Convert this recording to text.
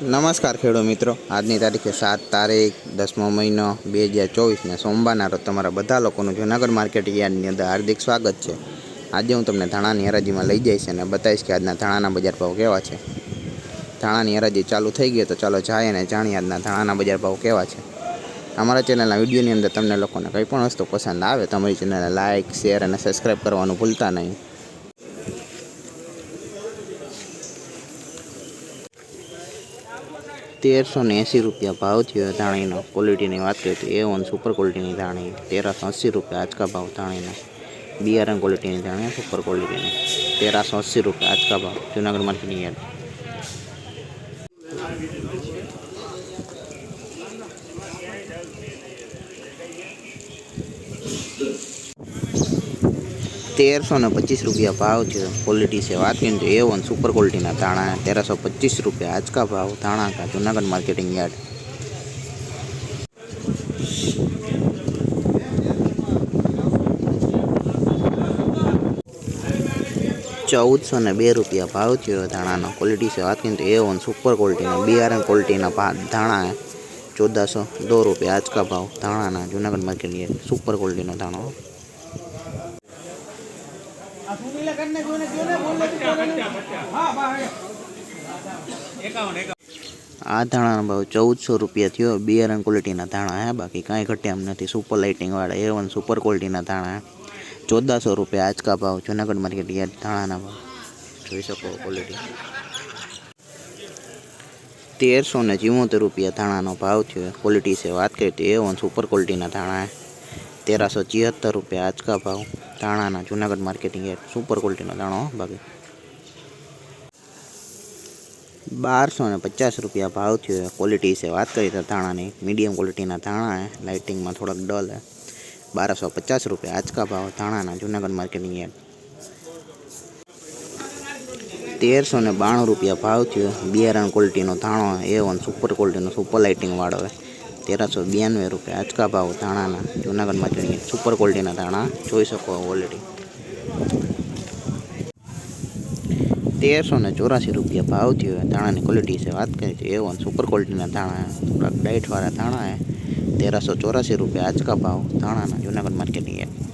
નમસ્કાર ખેડૂત મિત્રો. આજની તારીખે સાત તારીખ, દસમો મહિનો, બે હજાર ચોવીસને સોમવારના રોજ તમારા બધા લોકોનું જૂનાગઢ માર્કેટ યાર્ડની અંદર હાર્દિક સ્વાગત છે. આજે હું તમને ધાણાની હરાજીમાં લઈ જઈશ અને બતાવીશ કે આજના ધાણાના બજાર ભાવ કેવા છે. ધાણાની હરાજી ચાલુ થઈ ગઈ તો ચાલો જાય અને જાણીએ આજના ધાણાના બજાર ભાવ કેવા છે. અમારા ચેનલના વિડીયોની અંદર તમને લોકોને કંઈ પણ વસ્તુ પસંદ આવે તો અમારી ચેનલને લાઇક શેર અને સબસ્ક્રાઈબ કરવાનું ભૂલતા નહીં. તેરસો ને એંસી રૂપિયા ભાવ થયો ધાણીનો. ક્વોલિટીની વાત કરીએ તો એ વન સુપર ક્વોલિટીની ધાણી તેરસો અસી રૂપિયા આજકા ભાવ ધાણીના. બિયારણ ક્વોલિટીની ધાણી સુપર ક્વોલિટીની તેરસો અસી રૂપિયા આજકા ભાવ જુનાગઢ માર્કેટની યાર્ડ તેરસો ને પચીસ રૂપિયા ભાવ છે ક્વોલિટી છે. વાત કરીને તો એ વન સુપર ક્વોલિટીના ધાણા. તેરસો પચીસ રૂપિયા. આજકા ભાવ ધાણા કા જુનાગઢ માર્કેટિંગ યાર્ડ. ચૌદસો ને બે રૂપિયા ભાવ થયો ધાણાનો. ક્વોલિટી છે. વાત કરીએ તો એ વન સુપર ક્વોલિટીના બિયારણ ક્વોલિટીના ધાણા ચૌદસો દો રૂપિયા આજકા ભાવ ધાણાના જુનાગઢ માર્કેટ સુપર ક્વોલિટીનો ધાણો. આ ધાણાનો ભાવ ચૌદસો રૂપિયા થયો. બિયારણ ક્વોલિટીના ધાણા હે. બાકી કાંઈ ઘટ્યા એમ નથી. સુપર લાઇટિંગવાળા એ વન સુપર ક્વોલિટીના ધાણા ચૌદસો રૂપિયા આજકા ભાવ. જુનાગઢ માર્કેટ યાર્ડ ધાણાના ભાવ. જોઈ શકો ક્વોલિટી તેરસો ને ચુમ્મોતેર રૂપિયા ધાણાનો ભાવ થયો. ક્વોલિટી છે વાત કરીએ તો એ વન સુપર ક્વોલિટીના ધાણા તેરસો ચિહત્તર રૂપિયા આજકા ભાવ. ધાણાના, જુનાગઢ માર્કેટિંગ યાર્ડ સુપર ક્વોલિટીનો દાણો બાકી. બારસો ને પચાસ રૂપિયા ભાવ થયો ક્વોલિટી છે વાત કરીએ તો ધાણાની મીડિયમ ક્વોલિટીના ધાણા લાઇટિંગમાં થોડાક ડલ હે. બારસો પચાસ રૂપિયા આજકા ભાવ ધાણાના, જુનાગઢ માર્કેટિંગ યાર્ડ તેરસો ને બાણું રૂપિયા ભાવ થયો, બિયારણ ક્વોલિટીનો ધાણો એ વન સુપર ક્વોલિટીનો સુપર લાઇટિંગવાળો હે. તેરસો બ્યાનવે રૂપિયા. આજકા ભાવ ધાણાના જુનાગઢ માર્કેટિંગ યાર્ડ સુપર ક્વોલિટીના ધાણા. જોઈ શકો ક્વોલિટી તેરસો ને ચોરાસી રૂપિયા ભાવ થયો ધાણાની ક્વોલિટી છે વાત કરીએ તો એ વન સુપર ક્વોલિટીના ધાણા. થોડાક ડાઇટવાળા ધાણા હે તેરસો ચોરાસી રૂપિયા આજકા ભાવ ધાણાના જુનાગઢ માર્કેટની યાર્ડ